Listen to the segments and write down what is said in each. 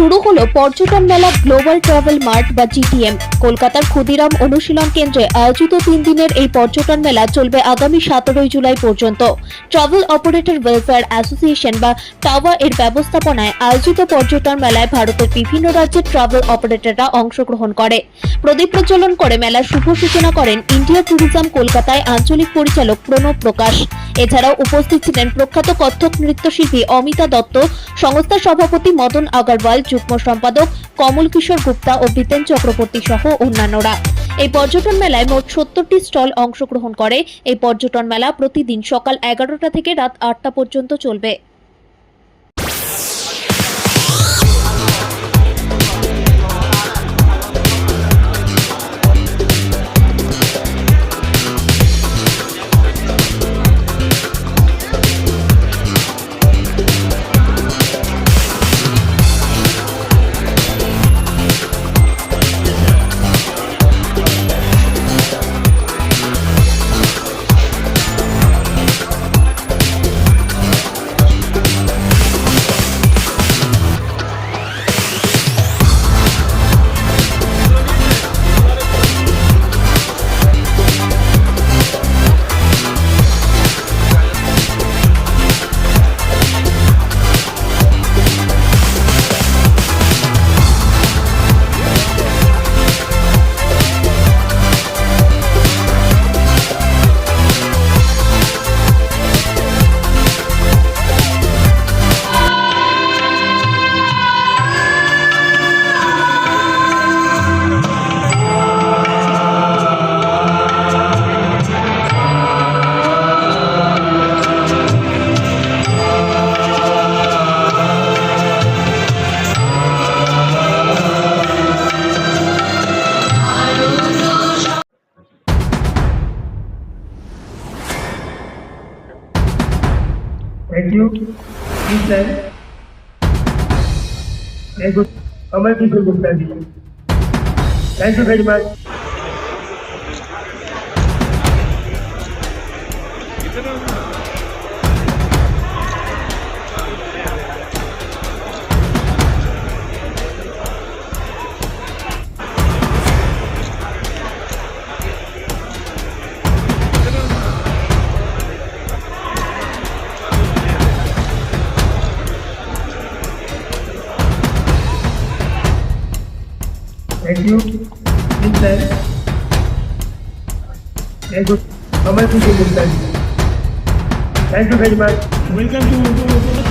শুরু হলো পর্যটন মেলা গ্লোবাল ট্রাভেল মার্ট বা জিটিএম কলকাতার ক্ষুদিরাম অনুশীলন কেন্দ্রে আয়োজিত তিন দিনের এই পর্যটন মেলা চলবে আগামী সতেরোই জুলাই পর্যন্ত। ট্রাভেল অপারেটর ওয়েলফেয়ার অ্যাসোসিয়েশন বা টাওয়া এর ব্যবস্থাপনায় আয়োজিত পর্যটন মেলায় ভারতের বিভিন্ন রাজ্যের ট্রাভেল অপারেটররা অংশগ্রহণ করে। প্রদীপ প্রজ্বলন করে মেলার শুভ সূচনা করেন ইন্ডিয়া ট্যুরিজম কলকাতায় আঞ্চলিক পরিচালক প্রণব প্রকাশ। এছাড়াও উপস্থিত ছিলেন প্রখ্যাত কত্থক নৃত্যশিল্পী অমিতা দত্ত, সংস্থার সভাপতি মদন আগারওয়াল যুগ্ম সম্পাদক কমল কিশোর গুপ্তা ও বিতেন চক্রবর্তী সহ অন্যান্যরা। এই পর্যটন মেলায় মোট সত্তরটি স্টল অংশগ্রহণ করে। এই পর্যটন মেলা প্রতিদিন সকাল এগারোটা থেকে রাত আটটা পর্যন্ত চলবে। Thank you. Please stand. Very good. Amal Kishore Gupta ji. Thank you very much. Thank you. execute in time. Thank you. How much is it? Thank you very much. Welcome to.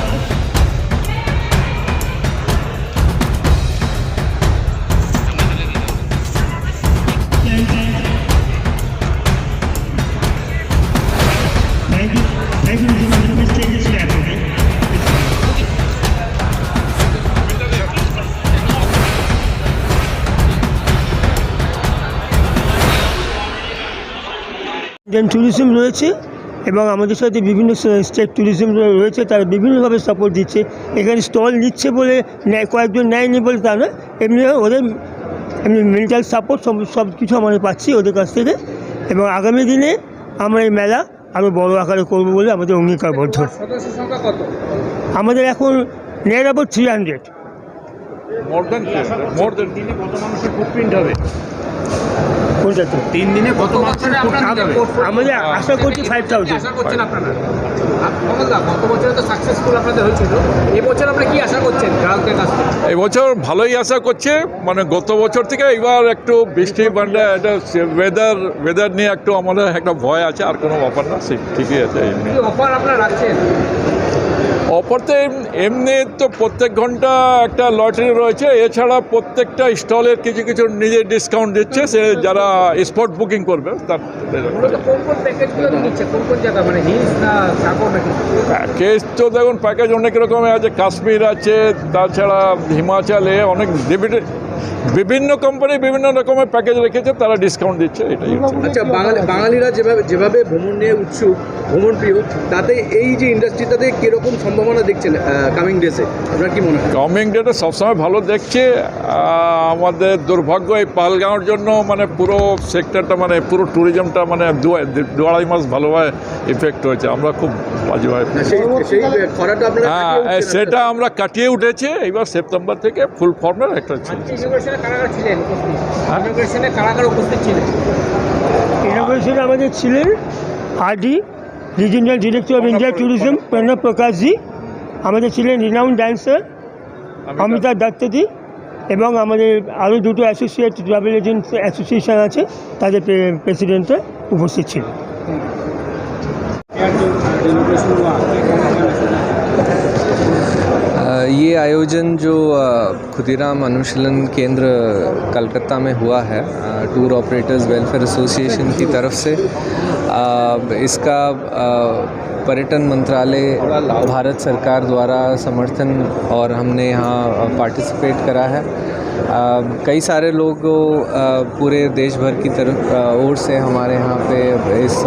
Indian tourism রয়েছে এবং আমাদের সাথে বিভিন্ন state tourism রয়েছে, তারা বিভিন্নভাবে support দিচ্ছে। এখানে স্টল নিচ্ছে বলে কয়েকজন নেয়নি বলে তা না এমনি ওদের এমনি মেন্টাল সাপোর্ট সব সব কিছু আমরা পাচ্ছি ওদের কাছ থেকে। এবং আগামী দিনে আমরা এই মেলা আরও বড় আকারে করব বলে আমাদের অঙ্গীকারবদ্ধ। আমাদের এখন near about three hundred more than more than কত মানুষের ফুটপ্রিন্ট হবে? তিন দিনে কত মানুষের আমাদের আশা করছি ফাইভ থাউজেন্ড আশা করছেন আপনারা? গত বছরে তো সাকসেসফুল আপনাদের হয়েছিল। এবছর আপনারা কি আশা করছেন গ্রাহকদের কাছ থেকে? এই ভালোই আশা করছে। মানে গত বছর থেকে এবার একটু বৃষ্টি বান্ডা এটা ওয়েদার ওয়েদার নিয়ে একটু আমাদের একটা ভয় আছে আর কোনো ব্যাপার না সে ঠিকই আছে। এমনি অফার আপনারা রাখছেন? অপর তো এমনি তো প্রত্যেক ঘণ্টা একটা লটারি রয়েছে। এছাড়া প্রত্যেকটা স্টলের কিছু কিছু নিজের ডিসকাউন্ট দিচ্ছে। সে যারা স্পট বুকিং করবে তার জায়গা? মানে হিলস না সাগর নাকি? প্যাকেজ তো দেখুন প্যাকেজ অনেক রকমের আছে। কাশ্মীর আছে তাছাড়া হিমাচলে অনেক বিভিন্ন কোম্পানি বিভিন্ন রকমের প্যাকেজ রেখেছে তারা ডিসকাউন্ট দিচ্ছে এটাই আচ্ছা বাঙালি বাঙালিরা যেভাবে যেভাবে ভ্রমণ নিয়ে উৎসুক ভ্রমণ প্রিয় তাতে এই যে ইন্ডাস্ট্রিটাতে কীরকম সম্ভাবনা দেখছেন কামিং ডেসে আপনার কি মনে হয়? কামিং ডেটে সবসময় ভালো দেখছে আমাদের দুর্ভাগ্য এই পালগাঁওর জন্য মানে পুরো সেক্টরটা মানে পুরো ট্যুরিজমটা মানে দু আড়াই মাস ভালোভাবে ইফেক্ট হয়েছে। আমরা খুব বাজেভাবে হ্যাঁ সেটা আমরা কাটিয়ে উঠেছে এবার সেপ্টেম্বর থেকে ফুল ফর্মের একটা আমাদের ছিলেন RD regional director of India tourism Pranab Prakashji আমাদের ছিলেন রিনাউন্ড ড্যান্সার অমিতাভ। দত্তজি এবং আমাদের আরও দুটো অ্যাসোসিয়েট ট্রাভেল এজেন্ট অ্যাসোসিয়েশন আছে তাদের প্রেসিডেন্টরা উপস্থিত ছিল ये आयोजन जो खुदीराम अनुशीलन केंद्र कलकत्ता में हुआ है टूर ऑपरेटर्स वेलफेयर एसोसिएशन की तरफ़ से। इसका पर्यटन मंत्रालय भारत सरकार द्वारा समर्थन और हमने यहाँ पार्टिसिपेट करा है। कई सारे लोग पूरे देश भर की तरफ़ ओर से हमारे यहाँ पे इस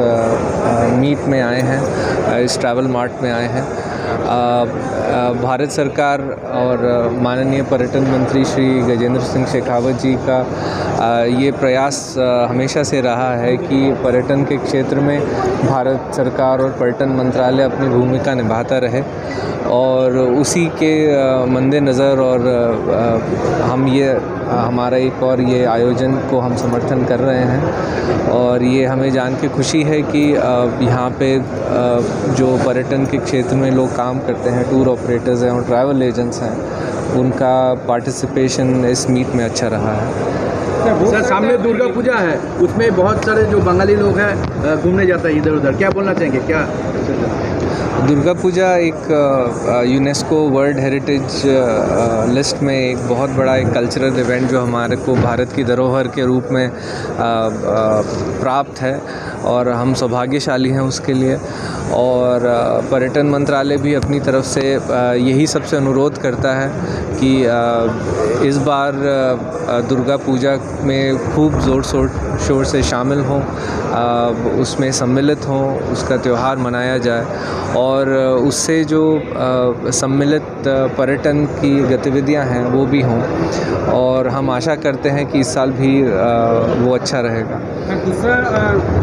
मीट में आए हैं, इस ट्रैवल मार्ट में आए हैं। भारत सरकार और माननीय पर्यटन मंत्री श्री गजेंद्र सिंह शेखावत जी का ये प्रयास हमेशा से रहा है कि पर्यटन के क्षेत्र में भारत सरकार और पर्यटन मंत्रालय अपनी भूमिका निभाता रहे और उसी के मद्देनज़र और हम ये हमारा एक और ये आयोजन को हम समर्थन कर रहे हैं और ये हमें जान के खुशी है कि यहाँ पे जो पर्यटन के क्षेत्र में लोग काम करते हैं, टूर ऑपरेटर्स हैं और ट्रैवल एजेंट्स हैं, उनका पार्टिसिपेशन इस मीट में अच्छा रहा है। सर, सामने दुर्गा पूजा है, उसमें बहुत सारे जो बंगाली लोग हैं घूमने जाते हैं इधर उधर क्या बोलना चाहेंगे, क्या? दुर्गा पूजा एक यूनेस्को वर्ल्ड हेरिटेज लिस्ट में एक बहुत बड़ा एक कल्चरल इवेंट जो हमारे को भारत की धरोहर के रूप में प्राप्त है और हम सौभाग्यशाली हैं उसके लिए। और पर्यटन मंत्रालय भी अपनी तरफ़ से यही सबसे अनुरोध करता है कि अ, इस बार अ, दुर्गा पूजा में खूब ज़ोर शोर शोर से शामिल हों अ, उसमें सम्मिलित हों उसका त्यौहार मनाया जाए और उससे जो अ, सम्मिलित अ, पर्यटन की गतिविधियां हैं वो भी हों और हम आशा करते हैं कि इस साल भी अ, वो अच्छा रहेगा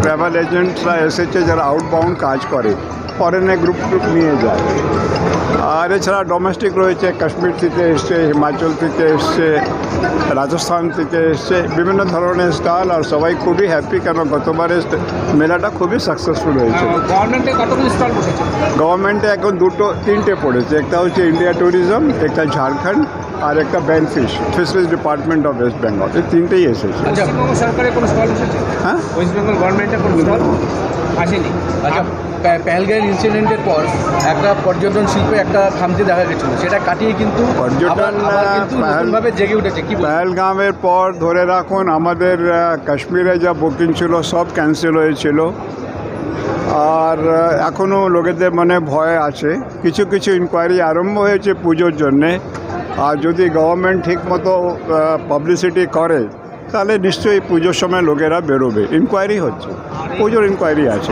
ট্রাভেল এজেন্টরা এসেছে যারা আউটবাউন্ড কাজ করে ফরেনে গ্রুপ গ্রুপ নিয়ে যায়। আর এছাড়া ডোমেস্টিক রয়েছে কাশ্মীর থেকে এসছে হিমাচল থেকে এসছে রাজস্থান থেকে এসছে বিভিন্ন ধরনের স্টল আর সবাই খুবই হ্যাপি কেন গতবারের মেলাটা খুবই সাকসেসফুল হয়েছে। গভর্নমেন্টে এখন দুটো তিনটে পড়েছে একটা হচ্ছে ইন্ডিয়া ট্যুরিজম একটা ঝাড়খণ্ড আর একটা Benfish fisheries department of West Bengal এই তিনটেই এসেছে। হ্যাঁ? ওয়েস্ট বেঙ্গল গভর্নমেন্টের কোনো স্টল আসেনি? আচ্ছা ইনসিডেন্টের পর একটা পর্যটন শিল্পে একটা খামতি দেখা গেছিল। সেটা কাটিয়ে কিন্তু পর্যটন, নতুনভাবে জেগে উঠেছে। কি বলবেন? পহলগামের পর ধরে রাখুন আমাদের কাশ্মীরে যা বুকিং ছিল সব ক্যান্সেল হয়েছিল। আর এখনও লোকেদের মনে ভয় আছে। কিছু কিছু ইনকোয়ারি আরম্ভ হয়েছে পুজোর জন্যে। আর যদি গভর্নমেন্ট ঠিকমতো পাবলিসিটি করে তাহলে নিশ্চয়ই পুজোর সময় লোকেরা বেরোবে। ইনকোয়ারি হচ্ছে। পুজোর ইনকোয়ারি আছে।